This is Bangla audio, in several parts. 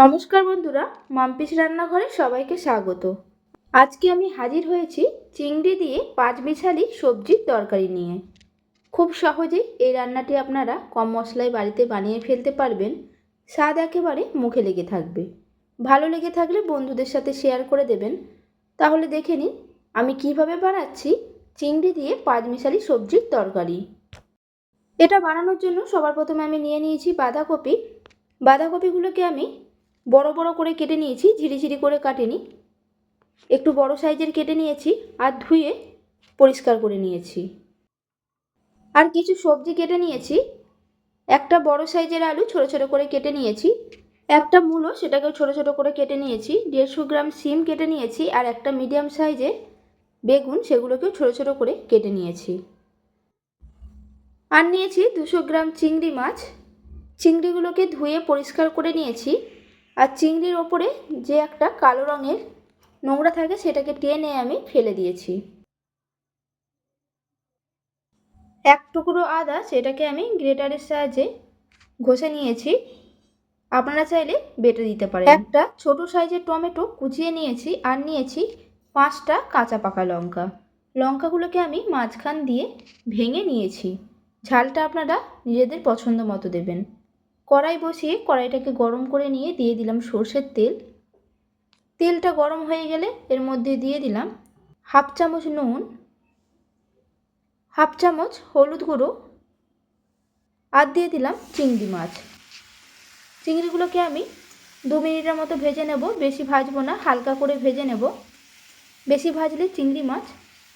নমস্কার বন্ধুরা, মাম্পিস রান্নাঘরে সবাইকে স্বাগত। আজকে আমি হাজির হয়েছি চিংড়ি দিয়ে পাঁচ মিশালি সবজির তরকারি নিয়ে। খুব সহজেই এই রান্নাটি আপনারা কম মশলায় বাড়িতে বানিয়ে ফেলতে পারবেন। স্বাদ একেবারে মুখে লেগে থাকবে। ভালো লেগে থাকলে বন্ধুদের সাথে শেয়ার করে দেবেন। তাহলে দেখে নিন, আমি কীভাবে বানাচ্ছি চিংড়ি দিয়ে পাঁচ মিশালি সবজির তরকারি। এটা বানানোর জন্য সবার প্রথমে আমি নিয়ে নিয়েছি বাঁধাকপি। বাঁধাকপিগুলোকে আমি বড় বড় করে কেটে নিয়েছি ঝিরিঝিরি করে কাটিনি। একটু বড় সাইজের কেটে নিয়েছি আর ধুয়ে পরিষ্কার করে নিয়েছি। আর কিছু সবজি কেটে নিয়েছি। একটা বড় সাইজের আলু ছোট ছোট করে কেটে নিয়েছি। একটা মূলো সেটাকেও ছোট ছোট করে কেটে নিয়েছি। দেড়শো গ্রাম সিম কেটে নিয়েছি আর একটা মিডিয়াম সাইজের বেগুন সেগুলোকেও ছোট ছোট করে কেটে নিয়েছি। আর নিয়েছি দুশো গ্রাম চিংড়ি মাছ। চিংড়িগুলোকে ধুয়ে পরিষ্কার করে নিয়েছি। আর চিংড়ির ওপরে যে একটা কালো রঙের নোংরা থাকে সেটাকে টেনে আমি ফেলে দিয়েছি। এক টুকরো আদা সেটাকে আমি গ্রেটারের সাহায্যে ঘষে নিয়েছি। আপনারা চাইলে বেটে দিতে পারেন। একটা ছোট সাইজের টমেটো কুচিয়ে নিয়েছি আর নিয়েছি পাঁচটা কাঁচা পাকা লঙ্কা। লঙ্কাগুলোকে আমি মাঝখান দিয়ে ভেঙে নিয়েছি। ঝালটা আপনারা নিজেদের পছন্দ মতো দেবেন। কড়াই বসিয়ে কড়াইটাকে গরম করে নিয়ে দিয়ে দিলাম সর্ষের তেল। তেলটা গরম হয়ে গেলে এর মধ্যে দিয়ে দিলাম হাফ চামচ নুন, হাফ চামচ হলুদ গুঁড়ো আর দিয়ে দিলাম চিংড়ি মাছ। চিংড়িগুলোকে আমি দু মিনিটের মতো ভেজে নেব, বেশি ভাজবো না, হালকা করে ভেজে নেব। বেশি ভাজলে চিংড়ি মাছ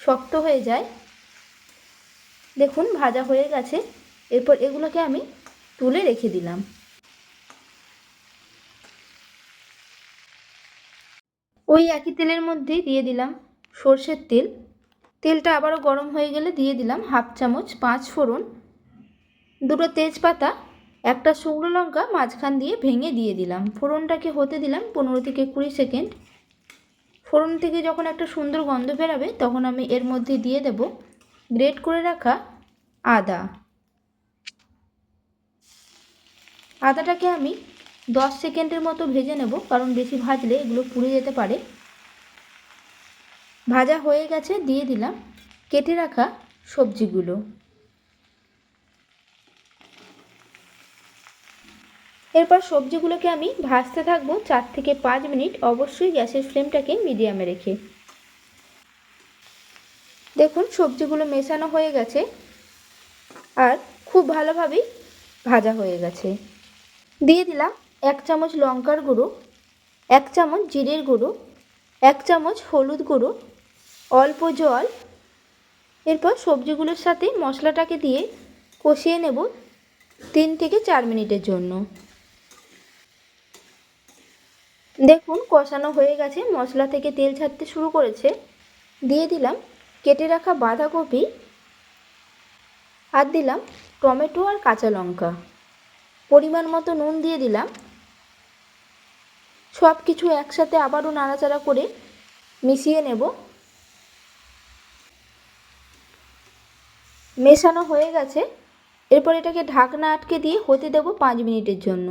শক্ত হয়ে যায়। দেখুন, ভাজা হয়ে গেছে। এরপর এগুলোকে আমি তুলে রেখে দিলাম। ওই একই তেলের মধ্যে দিয়ে দিলাম সর্ষের তেল। তেলটা আবারও গরম হয়ে গেলে দিয়ে দিলাম হাফ চামচ পাঁচ ফোড়ন, দুটো তেজপাতা, একটা শুকনো লঙ্কা মাঝখান দিয়ে ভেঙে দিয়ে দিলাম। ফোড়নটাকে হতে দিলাম পনেরো থেকে কুড়ি সেকেন্ড। ফোড়ন থেকে যখন একটা সুন্দর গন্ধ বেরাবে তখন আমি এর মধ্যে দিয়ে দেব গ্রেট করে রাখা আদা। আদাটাকে আমি দশ সেকেন্ডের মতো ভেজে নেব, কারণ বেশি ভাজলে এগুলো পুড়ে যেতে পারে। ভাজা হয়ে গেছে, দিয়ে দিলাম কেটে রাখা সবজিগুলো। এরপর সবজিগুলোকে আমি ভাজতে থাকব চার থেকে পাঁচ মিনিট। অবশ্যই গ্যাসের ফ্লেমটাকে মিডিয়ামে রেখে। দেখুন, সবজিগুলো মেশানো হয়ে গেছে আর খুব ভালোভাবেই ভাজা হয়ে গেছে। দিয়ে দিলাম এক চামচ লঙ্কার গুঁড়ো, এক চামচ জিরের গুঁড়ো, এক চামচ হলুদ গুঁড়ো, অল্প জল। এরপর সবজিগুলোর সাথে মশলাটাকে দিয়ে কষিয়ে নেব তিন থেকে চার মিনিটের জন্য। দেখুন কষানো হয়ে গেছে, মশলা থেকে তেল ছাড়তে শুরু করেছে। দিয়ে দিলাম কেটে রাখা বাঁধাকপি আর দিলাম টমেটো আর কাঁচা লঙ্কা। পরিমাণ মতো নুন দিয়ে দিলাম। সব কিছু একসাথে আবারও নাড়াচাড়া করে মিশিয়ে নেব। মেশানো হয়ে গেছে। এরপর এটাকে ঢাকনা আটকে দিয়ে হতে দেব পাঁচ মিনিটের জন্য।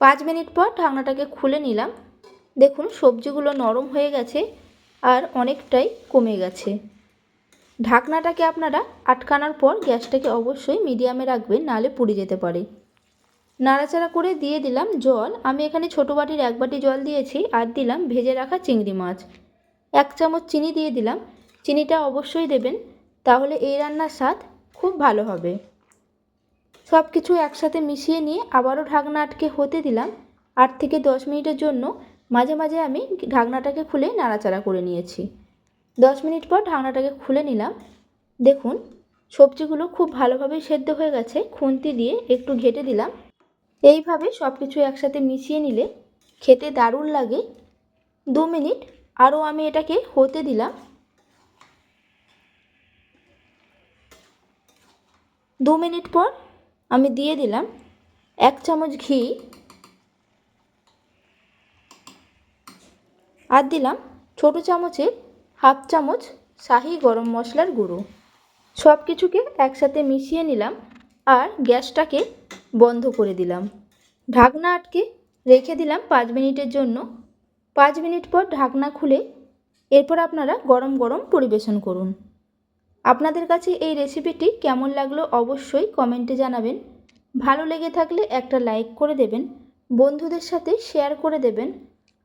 পাঁচ মিনিট পর ঢাকনাটাকে খুলে নিলাম। দেখুন, সবজিগুলো নরম হয়ে গেছে আর অনেকটাই কমে গেছে। ঢাকনাটাকে আপনারা আটকানোর পর গ্যাসটাকে অবশ্যই মিডিয়ামে রাখবেন, নাহলে পুড়ে যেতে পারে। নাড়াচাড়া করে দিয়ে দিলাম জল। আমি এখানে ছোটো বাটির এক বাটি জল দিয়েছি আর দিলাম ভেজে রাখা চিংড়ি মাছ। এক চামচ চিনি দিয়ে দিলাম। চিনিটা অবশ্যই দেবেন, তাহলে এই রান্নার স্বাদ খুব ভালো হবে। সব কিছু একসাথে মিশিয়ে নিয়ে আবারও ঢাকনা আটকে হতে দিলাম। আট থেকে দশ মিনিটের জন্য মাঝে মাঝে আমি ঢাকনাটাকে খুলে নাড়াচাড়া করে নিয়েছি। দশ মিনিট পর ঢাকনাটাকে খুলে নিলাম। দেখুন, সবজিগুলো খুব ভালোভাবে সেদ্ধ হয়ে গেছে। খুন্তি দিয়ে একটু ঘেটে দিলাম। এইভাবে সব কিছু একসাথে মিশিয়ে নিলে খেতে দারুণ লাগে। দু মিনিট আরও আমি এটাকে হতে দিলাম। দু মিনিট পর আমি দিয়ে দিলাম এক চামচ ঘি। আর দিলাম ছোটো চামচের হাফ চামচ শাহি গরম মশলার গুঁড়ো। সব কিছুকে একসাথে মিশিয়ে নিলাম আর গ্যাসটাকে বন্ধ করে দিলাম। ঢাকনা আটকে রেখে দিলাম পাঁচ মিনিটের জন্য। পাঁচ মিনিট পর ঢাকনা খুলে এরপর আপনারা গরম গরম পরিবেশন করুন। আপনাদের কাছে এই রেসিপিটি কেমন লাগল অবশ্যই কমেন্টে জানাবেন। ভালো লেগে থাকলে একটা লাইক করে দেবেন। বন্ধুদের সাথে শেয়ার করে দেবেন।